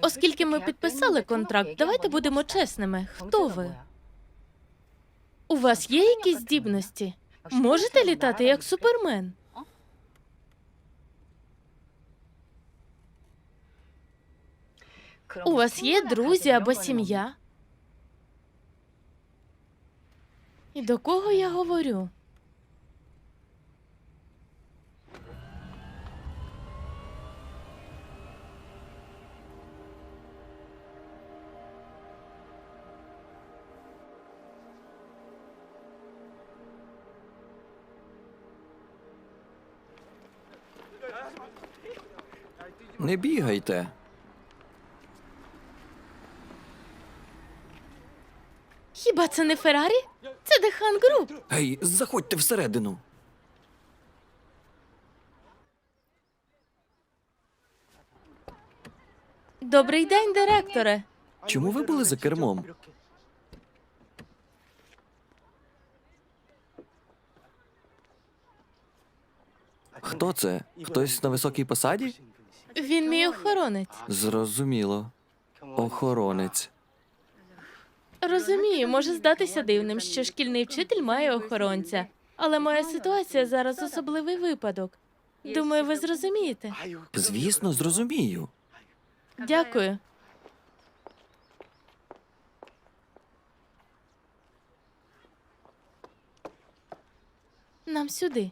Оскільки ми підписали контракт, давайте будемо чесними. Хто ви? У вас є якісь здібності? Можете літати як супермен? У вас є друзі або сім'я? І до кого я говорю? Не бігайте. Хіба це не Феррарі? Це Дехан Груп. Гей, заходьте всередину. Добрий день, директоре. Чому ви були за кермом? Хто це? Хтось на високій посаді? Він мій охоронець. Зрозуміло. Охоронець. Розумію, може здатися дивним, що шкільний вчитель має охоронця. Але моя ситуація зараз особливий випадок. Думаю, ви зрозумієте. Звісно, зрозумію. Дякую. Нам сюди.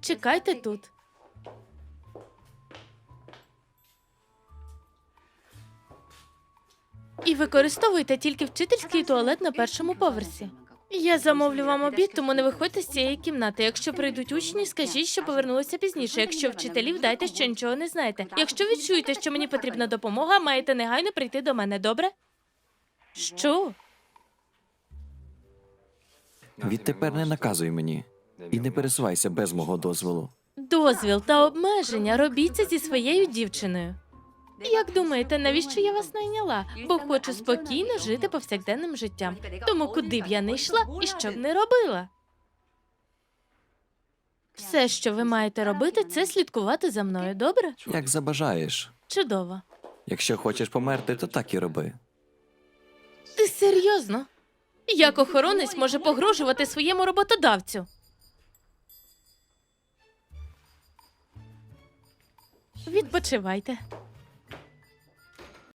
Чекайте тут. І використовуйте тільки вчительський туалет на першому поверсі. Я замовлю вам обід, тому не виходьте з цієї кімнати. Якщо прийдуть учні, скажіть, що повернулися пізніше. Якщо вчителів, дайте, що нічого не знаєте. Якщо відчуєте, що мені потрібна допомога, маєте негайно прийти до мене, добре? Що? Відтепер не наказуй мені. І не пересувайся без мого дозволу. Дозвіл та обмеження робіть це зі своєю дівчиною. Як думаєте, навіщо я вас найняла? Бо хочу спокійно жити повсякденним життям. Тому куди б я не йшла і що б не робила. Все, що ви маєте робити, це слідкувати за мною, добре? Як забажаєш. Чудово. Якщо хочеш померти, то так і роби. Ти серйозно? Як охоронець може погрожувати своєму роботодавцю? Відпочивайте.